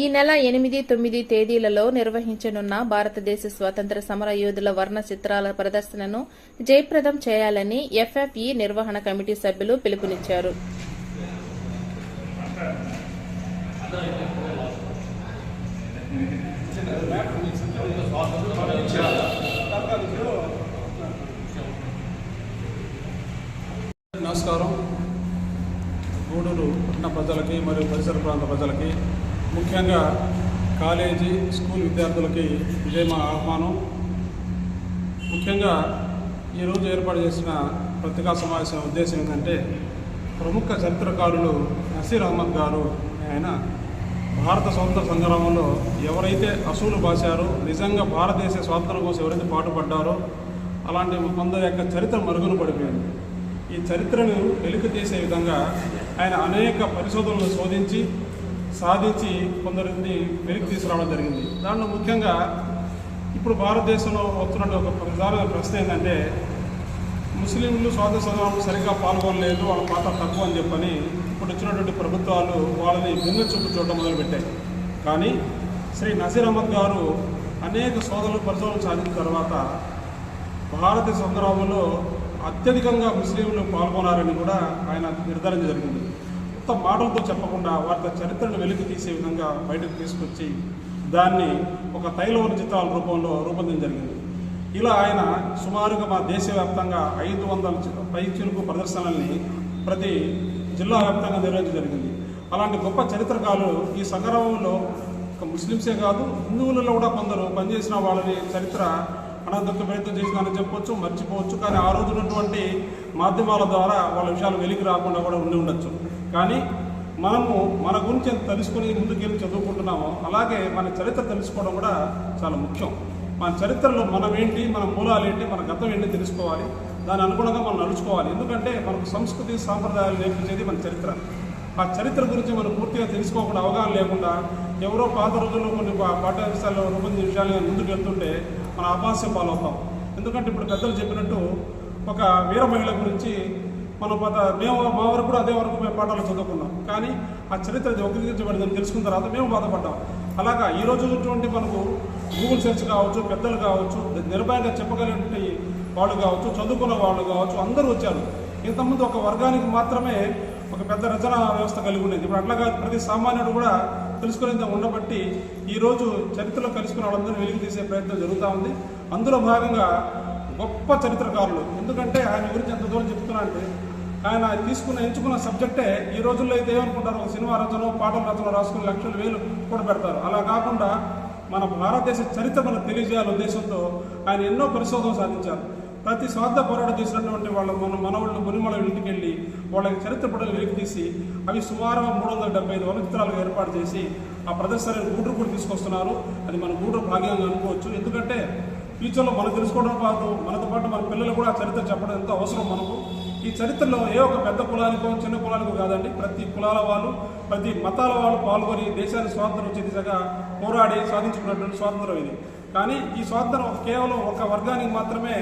ఈ నెల ఎనిమిది తొమ్మిది తేదీలలో నిర్వహించనున్న భారతదేశ స్వాతంత్ర సమర యోధుల వర్ణ చిత్రాల ప్రదర్శనను జయప్రదం చేయాలని ఎఫ్ఎఫ్ఈ నిర్వహణ కమిటీ సభ్యులు పిలుపునిచ్చారు. నమస్కారం. గూడూరు పట్టణ ప్రజలకి మరియు పరిసర ప్రాంత ప్రజలకి ముఖ్యంగా కాలేజీ స్కూల్ విద్యార్థులకి ఇదే మా ఆహ్వానం. ముఖ్యంగా ఈరోజు ఏర్పాటు చేసిన పత్రికా సమావేశం ఉద్దేశం ఏంటంటే ప్రముఖ చరిత్రకారులు నసీర్ అహ్మద్ గారు ఆయన భారత స్వాతంత్ర సంగ్రామంలో ఎవరైతే అసూలు బాశారో నిజంగా భారతదేశ స్వాతంత్రం కోసం ఎవరైతే పాటుపడ్డారో అలాంటి కొందరి యొక్క చరిత్ర మరుగున పడిపోయింది. ఈ చరిత్రను వెలికి తీసే విధంగా ఆయన అనేక పరిశోధనలు శోధించి సాధించి కొందరిని వెలికి తీసుకురావడం జరిగింది. దాంట్లో ముఖ్యంగా ఇప్పుడు భారతదేశంలో వస్తున్న ఒక ప్రధాన ప్రశ్న ఏంటంటే ముస్లింలు స్వాతంత్ర సంగ్రామంలో సరిగ్గా పాల్గొనలేదు వాళ్ళ పాత్ర తక్కువ అని చెప్పని ఇప్పుడు వచ్చినటువంటి ప్రభుత్వాలు వాళ్ళని భిన్న చూపు చూడడం మొదలుపెట్టాయి. కానీ శ్రీ నసీర్ అహ్మద్ గారు అనేక సోదరులు పరిశోధనలు సాధించిన తర్వాత భారత సంగ్రామంలో అత్యధికంగా ముస్లింలు పాల్గొన్నారని కూడా ఆయన నిర్ధారణ జరిగింది. కొత్త మాటలతో చెప్పకుండా వారి చరిత్రను వెలికి తీసే విధంగా బయటకు తీసుకొచ్చి దాన్ని ఒక తైలవర్జితాల చిత్రాల రూపంలో రూపొందించడం జరిగింది. ఇలా ఆయన సుమారుగా మా దేశవ్యాప్తంగా ఐదు వందల పై చిలుకు ప్రదర్శనల్ని ప్రతి జిల్లా వ్యాప్తంగా నిర్వహించడం జరిగింది. అలాంటి గొప్ప చరిత్రకారులు ఈ సంగ్రామంలో ఒక ముస్లింసే కాదు హిందువులలో కూడా కొందరు పనిచేసిన వాళ్ళని చరిత్ర అనంతకు ప్రయత్నం చేసిందని చెప్పొచ్చు మర్చిపోవచ్చు. కానీ ఆ రోజు ఉన్నటువంటి మాధ్యమాల ద్వారా వాళ్ళ విషయాలు వెలికి రాకుండా కూడా ఉండి ఉండొచ్చు. కానీ మనము మన గురించి ఎంత తెలుసుకుని ముందుకెళ్ళి చదువుకుంటున్నామో అలాగే మన చరిత్ర తెలుసుకోవడం కూడా చాలా ముఖ్యం. మన చరిత్రలో మనం ఏంటి మన మూలాలు ఏంటి మన గతం ఏంటి తెలుసుకోవాలి. దాని అనుగుణంగా మనం నడుచుకోవాలి. ఎందుకంటే మనకు సంస్కృతి సాంప్రదాయాలు నేర్పించేది మన చరిత్ర. ఆ చరిత్ర గురించి మనం పూర్తిగా తెలుసుకోకుండా అవగాహన లేకుండా ఎవరో పాత రోజుల్లో కొన్ని పా- పాఠ్యాంశాల్లో రూపొందించిన విషయాలు ముందుకు వెళ్తుంటే మన అపాస్యం పాలవుతాం. ఎందుకంటే ఇప్పుడు పెద్దలు చెప్పినట్టు ఒక వీర మహిళ గురించి మన పద మేము మా వరకు కూడా అదే వరకు మేము పాఠాలు చదువుకున్నాం. కానీ ఆ చరిత్ర వక్రీకరించబడిందని తెలుసుకున్న తర్వాత మేము బాధపడ్డాం. అలాగా ఈ రోజు ఉన్నటువంటి మనకు గూగుల్ సెర్చ్ కావచ్చు పెద్దలు కావచ్చు నిర్భయంగా చెప్పగలిగినటువంటి వాళ్ళు కావచ్చు చదువుకున్న వాళ్ళు కావచ్చు అందరూ వచ్చారు. ఇంతకుముందు ఒక వర్గానికి మాత్రమే ఒక పెద్ద రచన వ్యవస్థ కలిగి ఉండేది. ఇప్పుడు అట్లాగా ప్రతి సామాన్యుడు కూడా తెలుసుకునేంత ఉండబట్టి ఈరోజు చరిత్రలో కలుసుకున్న వాళ్ళందరూ వెలికి తీసే ప్రయత్నం జరుగుతూ ఉంది. అందులో భాగంగా గొప్ప చరిత్రకారులు. ఎందుకంటే ఆయన గురించి ఎంత దూరం చెప్తున్నా అంటే ఆయన తీసుకున్న ఎంచుకున్న సబ్జెక్టే ఈ రోజుల్లో అయితే ఏమనుకుంటారు? ఒక సినిమా రచన పాటల రచన రాసుకుని లక్షలు వేలు కూడా పెడతారు అలా కాకుండా మన భారతదేశ చరిత్ర మనకు తెలియజేయాల ఉద్దేశంతో ఆయన ఎన్నో పరిశోధనలు సాధించారు. ప్రతి స్వార్థ పోరాటం చేసినటువంటి వాళ్ళ మన మనవాళ్ళు మునిమల ఇంటికి వెళ్ళి వాళ్ళకి చరిత్ర పడలు వెలికి తీసి అవి సుమారుగా మూడు వందల డెబ్బై ఐదు వనచిత్రాలు ఏర్పాటు చేసి ఆ ప్రదర్శనని గూడూరు కూడా తీసుకొస్తున్నారు. అది మన గూడూరు భాగ్యంగా అనుకోవచ్చు. ఎందుకంటే ఫ్యూచర్లో మనం తెలుసుకోవడం కాదు. మనతో పాటు మన పిల్లలు కూడా ఆ చరిత్ర చెప్పడం ఎంతో అవసరం మనకు. ఈ చరిత్రలో ఏ ఒక పెద్ద కులానికో చిన్న కులానికో కాదండి. ప్రతి కులాల వాళ్ళు ప్రతి మతాల వాళ్ళు పాల్గొని దేశాన్ని స్వాతంత్రం వచ్చే దిశగా పోరాడి సాధించుకున్నటువంటి స్వాతంత్రం ఇది. కానీ ఈ స్వాతంత్రం కేవలం ఒక వర్గానికి మాత్రమే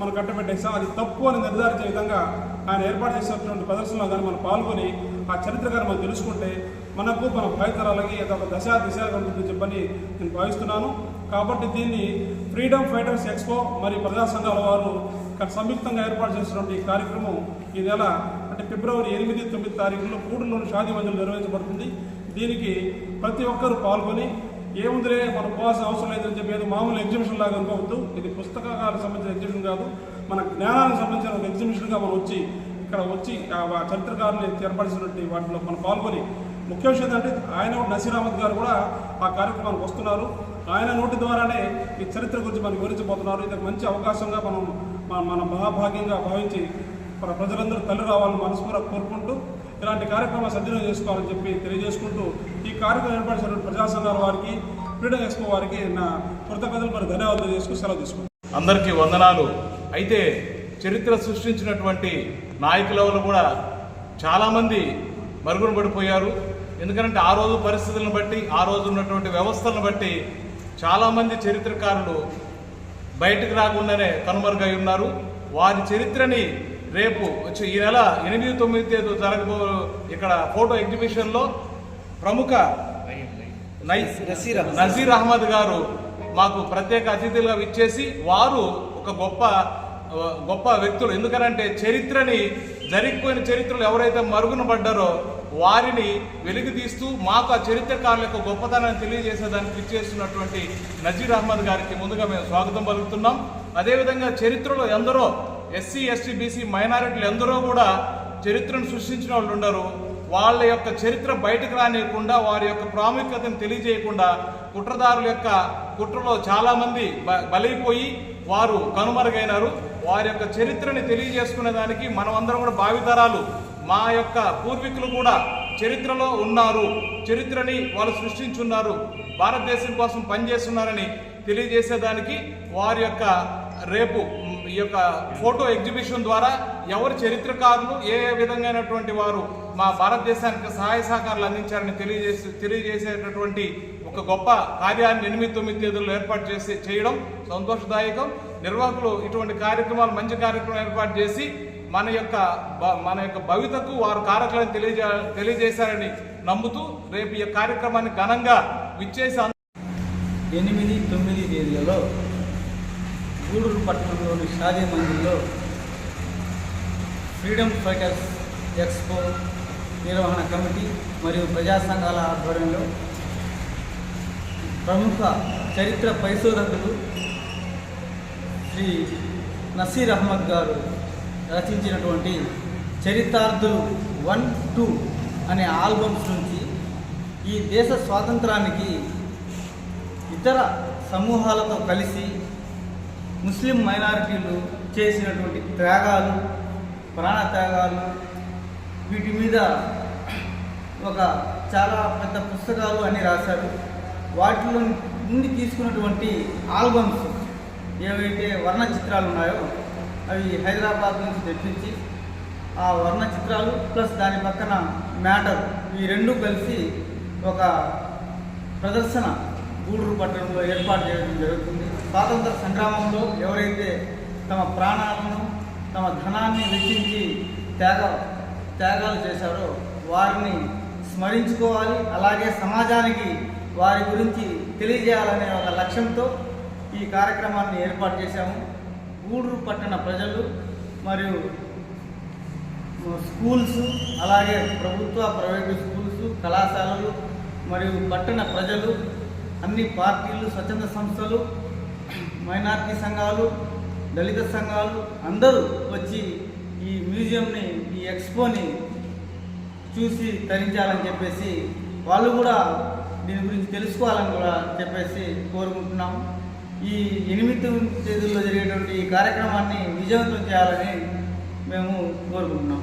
మనం కట్టబెట్టేసాం అది తప్పు అని నిర్ధారించే విధంగా ఆయన ఏర్పాటు చేసినటువంటి ప్రదర్శనలో కానీ మనం పాల్గొని ఆ చరిత్ర కానీ మనం తెలుసుకుంటే మనకు మన భయతరాలకి ఒక దశ దిశగా ఉంటుంది చెప్పని నేను భావిస్తున్నాను. కాబట్టి దీన్ని ఫ్రీడమ్ ఫైటర్స్ ఎక్స్పో మరియు ప్రజా సంఘాల వారు ఇక్కడ సంయుక్తంగా ఏర్పాటు చేసినటువంటి ఈ కార్యక్రమం ఈ నెల అంటే ఫిబ్రవరి ఎనిమిది తొమ్మిది తారీఖులో కూడులోని షాదీ మందిలో నిర్వహించబడుతుంది. దీనికి ప్రతి ఒక్కరూ పాల్గొని ఏముందిలే మన పోవాల్సిన అవసరం లేదని చెప్పి ఏదో మామూలు ఎగ్జిబిషన్ లాగా అనుకోవద్దు. ఇది పుస్తకాలకు సంబంధించిన ఎగ్జిబిషన్ కాదు. మన జ్ఞానానికి సంబంధించిన ఒక ఎగ్జిబిషన్గా మనం వచ్చి ఇక్కడ వచ్చి చరిత్రకారుని చరిత్రకారులు ఏర్పరిచినటువంటి వాటిలో మనం పాల్గొని ముఖ్య విషయం ఏంటంటే ఆయన నసీర్ అహ్మద్ గారు కూడా ఆ కార్యక్రమానికి వస్తున్నారు. ఆయన నోటి ద్వారానే ఈ చరిత్ర గురించి మనం వివరించబోతున్నారు. ఇది మంచి అవకాశంగా మనం మన- మహాభాగ్యంగా భావించి మన ప్రజలందరూ తల్లి రావాలని మనస్ఫూర్తిగా కోరుకుంటూ ఇలాంటి కార్యక్రమాలు సద్వినియోగం చేసుకోవాలని చెప్పి తెలియజేసుకుంటూ ఈ కార్యక్రమం ఏర్పడిన ప్రజాసంఘాల వారికి ఫ్రీడమ్ ఎక్స్పో వారికి నా కృతజ్ఞతలు మరి ధన్యవాదాలు చేసుకుని సెలవు తీసుకుంటాను అందరికీ వందనాలు. అయితే చరిత్ర సృష్టించినటువంటి నాయకులెవరు కూడా చాలామంది మరుగున పడిపోయారు. ఎందుకంటే ఆ రోజు పరిస్థితులను బట్టి ఆ రోజు ఉన్నటువంటి వ్యవస్థలను బట్టి చాలామంది చరిత్రకారులు బయటకు రాకుండానే కనుమరుగై ఉన్నారు వారి చరిత్రని రేపు వచ్చి ఈ నెల ఎనిమిది తొమ్మిది తేదీ జరగబో ఇక్కడ ఫోటో ఎగ్జిబిషన్లో ప్రముఖ. నజీర్ అహ్మద్ గారు మాకు ప్రత్యేక అతిథులుగా ఇచ్చేసి వారు ఒక గొప్ప గొప్ప వ్యక్తులు ఎందుకనంటే చరిత్రని జరిగిపోయిన చరిత్రలు ఎవరైతే మరుగున పడ్డారో వారిని వెలికి తీస్తూ మాకు ఆ చరిత్రకారుల యొక్క గొప్పతనాన్ని తెలియజేసేదానికి ఇచ్చేస్తున్నటువంటి నజీర్ అహ్మద్ గారికి ముందుగా మేము స్వాగతం పలుకుతున్నాం. అదేవిధంగా చరిత్రలో ఎందరో ఎస్సీ ఎస్టీ బీసీ మైనారిటీలు ఎందరో కూడా చరిత్రను సృష్టించిన వాళ్ళు ఉండరు. వాళ్ళ యొక్క చరిత్ర బయటకు రానియకుండా వారి యొక్క ప్రాముఖ్యతను తెలియజేయకుండా కుట్రదారుల యొక్క కుట్రలో చాలామంది బ- బలైపోయి వారు కనుమరుగైనారు. వారి యొక్క చరిత్రని తెలియజేసుకునే దానికి మనం అందరం కూడా భావితరాలు. మా యొక్క పూర్వీకులు కూడా చరిత్రలో ఉన్నారు. చరిత్రని వాళ్ళు సృష్టించున్నారు. భారతదేశం కోసం పనిచేస్తున్నారని తెలియజేసేదానికి వారి యొక్క రేపు ఈ యొక్క ఫోటో ఎగ్జిబిషన్ ద్వారా ఎవరు చరిత్రకారులు ఏ విధమైనటువంటి విధంగానటువంటి వారు మా భారతదేశానికి సహాయ సహకారాలు అందించారని తెలియజేసి తెలియజేసేటటువంటి ఒక గొప్ప కార్యాన్ని ఎనిమిది తొమ్మిది తేదీల్లో ఏర్పాటు చేసి చేయడం సంతోషదాయకం. నిర్వాహకులు ఇటువంటి కార్యక్రమాలు మంచి కార్యక్రమం ఏర్పాటు చేసి మన యొక్క బ- మన యొక్క భవితకు వారు కారకులను తెలియజే తెలియజేశారని నమ్ముతూ రేపు ఈ కార్యక్రమాన్ని ఘనంగా విచ్చేసి ఎనిమిది తొమ్మిది తేదీలలో గూడూరు పట్టణంలోని షాదీ మందిర్లో ఫ్రీడమ్ ఫైటర్స్ ఎక్స్పో నిర్వహణ కమిటీ మరియు ప్రజా సంఘాల ఆధ్వర్యంలో ప్రముఖ చరిత్ర పరిశోధకులు శ్రీ నసీర్ అహ్మద్ గారు రచించినటువంటి చరితార్థులు వన్ టూ అనే ఆల్బమ్స్ నుంచి ఈ దేశ స్వాతంత్రానికి ఇతర సమూహాలతో కలిసి ముస్లిం మైనారిటీలు చేసినటువంటి త్యాగాలు ప్రాణ త్యాగాలు వీటి మీద ఒక చాలా పెద్ద పుస్తకాలు అన్ని రాశారు. వాటిలో నుండి తీసుకున్నటువంటి ఆల్బమ్స్ ఏవైతే వర్ణ చిత్రాలు ఉన్నాయో అవి హైదరాబాద్ నుంచి తెప్పించి ఆ వర్ణ చిత్రాలు ప్లస్ దాని పక్కన మ్యాటర్ ఈ రెండు కలిసి ఒక ప్రదర్శన గూడూరు పట్టణంలో ఏర్పాటు చేయడం జరుగుతుంది. స్వాతంత్ర సంగ్రామంలో ఎవరైతే తమ ప్రాణాలను తమ ధనాన్ని వెచ్చించి త్యాగ త్యాగాలు చేశారో వారిని స్మరించుకోవాలి. అలాగే సమాజానికి వారి గురించి తెలియజేయాలనే ఒక లక్ష్యంతో ఈ కార్యక్రమాన్ని ఏర్పాటు చేశాము. గూడూరు పట్టణ ప్రజలు మరియు స్కూల్స్ అలాగే ప్రభుత్వ ప్రైవేటు స్కూల్స్ కళాశాలలు మరియు పట్టణ ప్రజలు అన్ని పార్టీలు స్వచ్ఛంద సంస్థలు మైనార్టీ సంఘాలు దళిత సంఘాలు అందరూ వచ్చి ఈ మ్యూజియంని ఈ ఎక్స్పోని చూసి తరించాలని చెప్పేసి వాళ్ళు కూడా దీని గురించి తెలుసుకోవాలని కూడా చెప్పేసి కోరుకుంటున్నాం ఈ ఎనిమిది తేదీల్లో జరిగేటువంటి ఈ కార్యక్రమాన్ని విజయవంతం చేయాలని మేము కోరుకుంటున్నాం